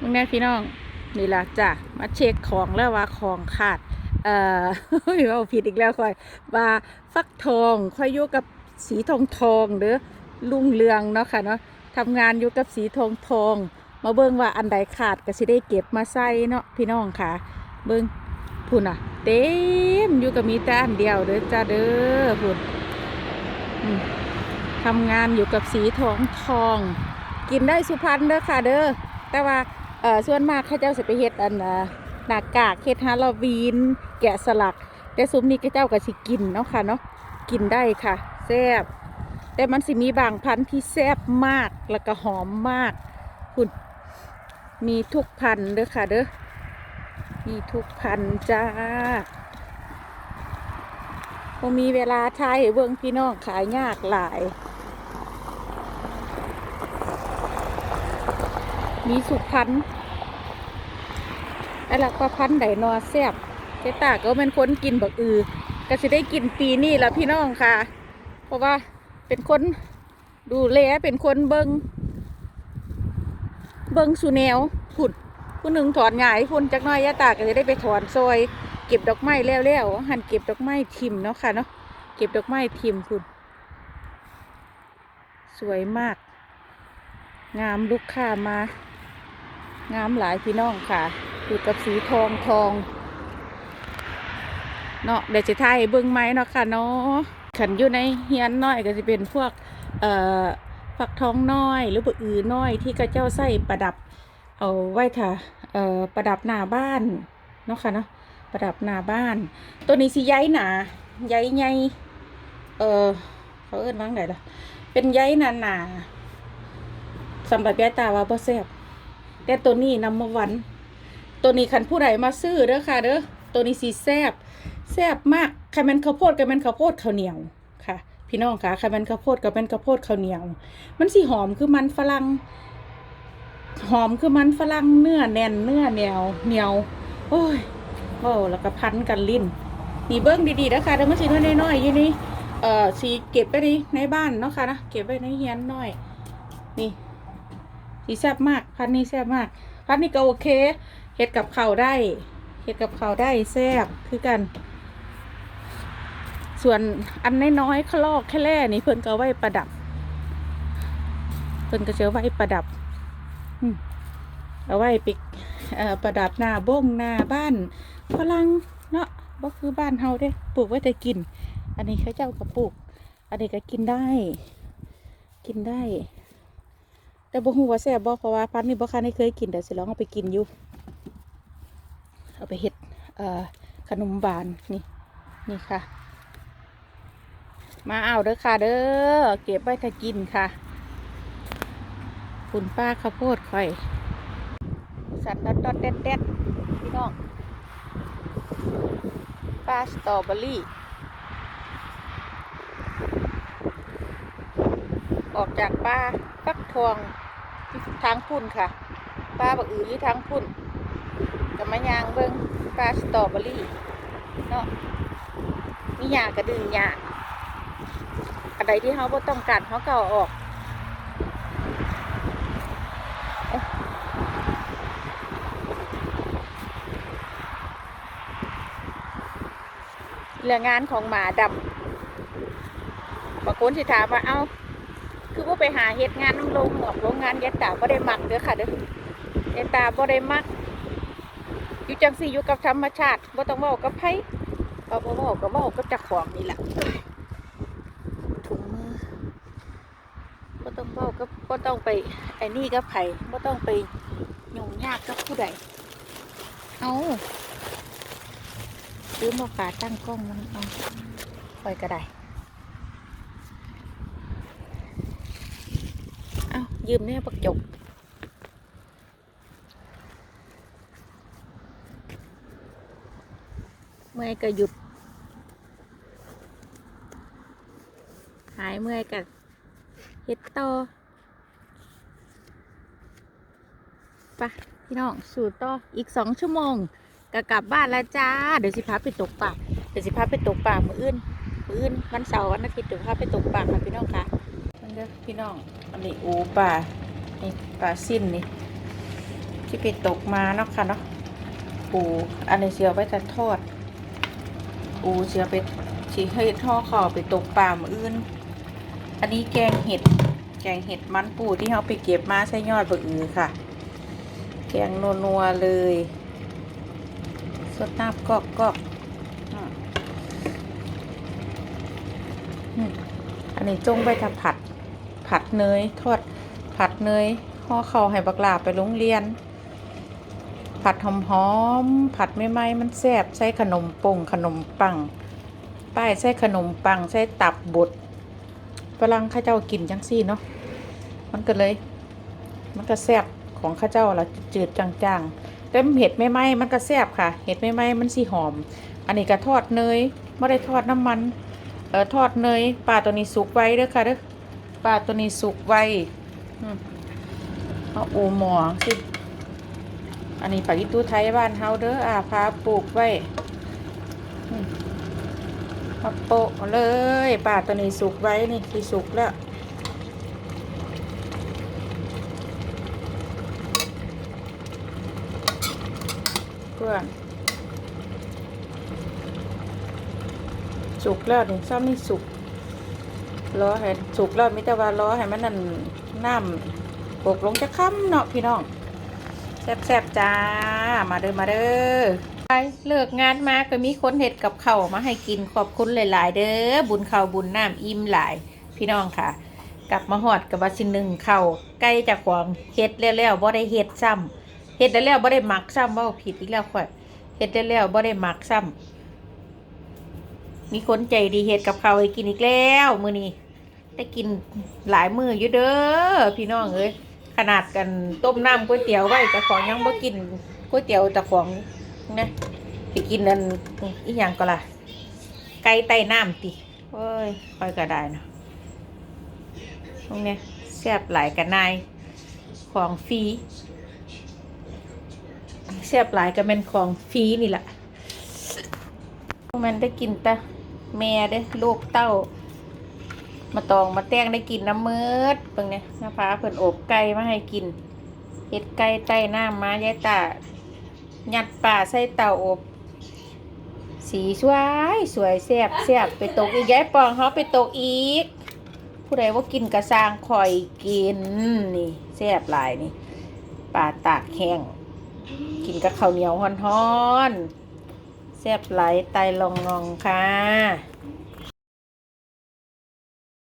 มึงแน่พี่น้อง นี่ละจ้ะมาเช็คของแล้วว่าของขาด เอ่อเอาผิดอีกแล้วค่อย ว่าฟักทองค่อยอยู่กับสีทองทองเด้อลุงเรืองเนาะค่ะเนาะทำงานอยู่กับสีทองทอง มาเบิ่งว่าอันใดขาดก็สิได้เก็บมาใส่เนาะพี่น้องค่ะ เบิ่งพุ่นอะ เต็มอยู่กับมีแต่อันเดียวเด้อจ้าเด้อพุ่นทำงานอยู่กับสีทองทอง กินได้สุพรรณเด้อค่ะเด้อแต่ว่า เอ่อส่วนมากข้าเจ้าสิไปเฮ็ดอันหน้ากากเฮ็ดฮาโลวีน แกะสลัก แต่ซุ้มนี้ก็เจ้าก็สิกินเนาะค่ะเนาะกินได้ค่ะแซ่บแต่มันสิมีบางพันธุ์ที่แซ่บมากแล้วก็หอมมากคุณมีทุกพันธุ์เด้อค่ะเด้อมีทุกพันธุ์จ้าพอมีเวลาทายให้เบิ่งพี่น้องขายยากหลาย มีสุพรรณไอ้หลักประพันธ์ไดนอแซบเจตาก็เป็นคนกินบักอือก็สิได้กินปีนี้แล้วพี่น้องค่ะ เพราะว่าเป็นคนดูแลเป็นคนเบิงเบิงสูแนวผุดผู้หนึ่งถอนหงายพุ่นจักน้อยยะตาก็จะได้ไปถอนซอย เก็บดอกไม้แล้วๆหั่นเก็บดอกไม้ทิมเนาะค่ะเนาะเก็บดอกไม้ทิมพุ่นสวยมาก งามลูกค้ามา งามหลายพี่น้องค่ะอยู่กับสีทองทองเนาะเดี๋ยวจะถ่ายเบิ้งไหมเนาะค่ะเนาะขันอยู่ในเฮียนน้อยก็จะเป็นพวกเอ่อฝักทองน้อย หรือปอือน้อยที่กระเจ้าใส่ประดับ เอาไว้ค่ะเอ่อประดับหน้าบ้านเนาะค่ะเนาะประดับหน้าบ้าน ตัวนี้สิใยหนาใยใหญ่เออเขาเอิ้นว่างไงล่ะเป็นใยหนาหนาสำหรับยายตาว่าบ่แซ่บ แต่ตัวนี้นำมาวัน ตัวนี้คันผู้ใดมาซื้อเด้อค่ะเด้อตัวนี้สีแซบแซบมากใครมันข้าวโพดกับมันข้าวโพดข้าวเหนียวค่ะ พี่น้องค่ะใครมันข้าวโพดกับมันข้าวโพดข้าวเหนียว มันสีหอมคือมันฝรั่งหอมคือมันฝรั่งเนื้อแน่นเนื้อเหนียวเหนียว โอ้ยโอ้แล้วก็พันกันลิ้นนี่เบิ้งดีๆนะคะเดี๋ยวมันสีน้อยๆอยู่นี่เอ่อสีเก็บไปในในบ้านเนาะค่ะนะเก็บไว้ในเฮียนน้อย นี่ สีแซ่บมากพันนี้แซ่บมาก พันนี้ก็โอเคเฮ็ดกับข้าวได้เฮ็ดกับข้าวได้แซ่บคือกัน ส่วนอันน้อยๆคลอกแค่แล่นี่เพิ่นก็ไว้ประดับ เพิ่นก็จะเอาไว้ประดับเอาไว้ปิกประดับหน้าบ้งหน้าบ้านฝรั่งเนาะบ่คือบ้านเฮาเด้ปลูกไว้แต่กิน อันนี้เขาเจ้าก็ปลูก อันนี้ก็กินได้ กินได้ แต่บ่ฮู้ว่าแซ่บบ่เพราะว่าพันนี้บ่คันได้เคยกินแต่สิลองเอาไปกินอยู่ เอาไปเฮ็ดเอ่อขนมหวานนี่นี่ค่ะ มาเอาเด้อค่ะเด้อเก็บไว้ถ้ากินค่ะคุณป้าข้าวโพดค่อย สันดอดดอดเด็ดเด็ดพี่น้องป้าสตรอเบอรี่ ออกจากป้าฟักทองทางพุ่นค่ะ ป้าบักอืออยู่ทางพุ่นกับมะยางเบิ้งปลาสตรอเบอรี่เนาะมีหยากระดึงหยาอะไรที่เขาบ่ต้องการเขาก็อาออกเรื่องงานของหมาดำบางคนสิถามว่าเอาคือว่า ไปหาเฮ็ดงานน้ำลงหอกโรงงานยายตาบ่ได้มักเด้อค่ะเด้อยายตาบ่ได้มักอยู่จังสี่อยู่กับธรรมชาติบ่ต้องเว้ากับไผเอาบ่เว้ากับเว้ากับเจักของนี่แหละถุงมือบ่ต้องเว้ากับบ่ต้องไปไอ้นี่กับไผบ่ต้องไปยุ่งยากกับผู้ใดเอาลืมเอาขาตั้งกล้องมันเอาปล่อยก็ได้เอา ยืมเนี่ยปักจกเมื่อยก็หยุด หายเมื่อยก็เฮ็ดต่อไปะพี่น้องสู่ต่ออีกสองชั่วโมงก็กลับบ้านแล้วจ้า เดี๋ยวสิพาไปตกปลาเดี๋ยวสิพาไปตกปลามืออื่น มืออื่นวันเสาร์วันอาทิตย์เดี๋ยวพาไปตกปลาค่ะพี่น้องค่ะมันเด้อพี่น้อง อันนี้อูปลานี่ปลาสิ้นนี่ ที่ไปตกมาเนาะค่ะเนาะปูอันนี้เสียไว้จะทอดปูเสียไปชีเฮ็ดท่อข่อไปตกปลามืออื่น อันนี้แกงเห็ด แกงเห็ดมันปูที่เขาไปเก็บมาใส่ยอดบะอือค่ะ แกงนัวๆเลยสดน้ำกอกกอกอันนี้จงไปทำผัด ผัดเนยทอดผัดเนยห่อข้าวให้บักหลาไปโรงเรียน ผัดหอมหอมๆผัดไม่ไหมมันแซ่บใส่ขนมปงขนมปังป้ายใส่ขนมปังใส่ตับบดฝรั่งข้าเจ้ากินจังซี่เนาะมันก็เลย มันก็แซ่บของข้าเจ้าละจืดจางๆแต่เห็ดไม่ไหมมันก็แซ่บค่ะ เห็ดไม่ไหมมันสีหอม อันนี้ก็ทอดเนยไม่ได้ทอดน้ำมันเอ่อทอดเนยปลาตัวนี้สุกไว้เด้อค่ะเด้อ ปลาตัวนี้สุกไวเอาโอหมอสิ อันนี้ปลาอีตูไทยบ้านเฮาเด้ออาพาปลูกไว้มมาโปะเลยปลาตัวนี้สุกไว้นี่ที่สุกแล้วเพื่อนสุกแล้วนี่ซ้ำนี่สุก ล้อให้สุกแล้วมิแต่ว่าล้อให้มันนั่นน้ำปกลงจะค่ำเนาะพี่น้องแซ่บๆจ้า มาเด้อมาเด้อไปเลิกงานมาก็มีคนเห็ดกับเข้ามาให้กินขอบคุณหลายๆ เด้อบุญข้าบุญน้ำอิ่มหลาย พี่น้องค่ะ กลับมาหอดกับว่าสิหนึ่งข้าใกล้จากขวางเฮ็ดแล้วๆบ่ได้เฮ็ดซ้ำเฮ็ดแล้วบ่ได้หมักซ้ำว้าผิดอีกแล้วค่อยเฮ็ดแล้วบ่ได้หมักซ้ำ มีคนใจดีเฮ็ดกับเขาวให้กินอีกแล้วมือนี้ได้กินหลายมื้ออยู่เด้อพี่น้องเอ้ยขนาดกันต้มน้ำก๋วยเตี๋ยวไว้เจ้าของยังบ่กินก๋วยเตี๋ยวเจ้าของนะไปกินนั่นอีหยังก็ล่ะไก่ใต้น้ำติโอ้ยค่อยก็ได้เนาะตรงเนี้ยแซ่บหลายกันนายของฟรีแซ่บหลายก็เป็นของฟรีนี่แหละมันได้กินแต่ แม่เด้ลูกเต้า มาตองมาแต้งได้กินน้ำมืดเบิ่งเนี่ยน้าฟ้าเพิ่นอบไก่มาให้กินเห็ดไก่ใต้น้ำมายายตาหยัดป่าใส่เตาอบ สีสวยสวยแซ่บแซ่บไปตกอีกยายปองเขาไปตกอีก ผู้ใดว่ากินกระซางคอยกินนี่แซ่บหลายนี่ป่าตากแห้งกินกับข้าวเหนียวฮ้อนๆ แซ่บไหลไตลงงองค่ะ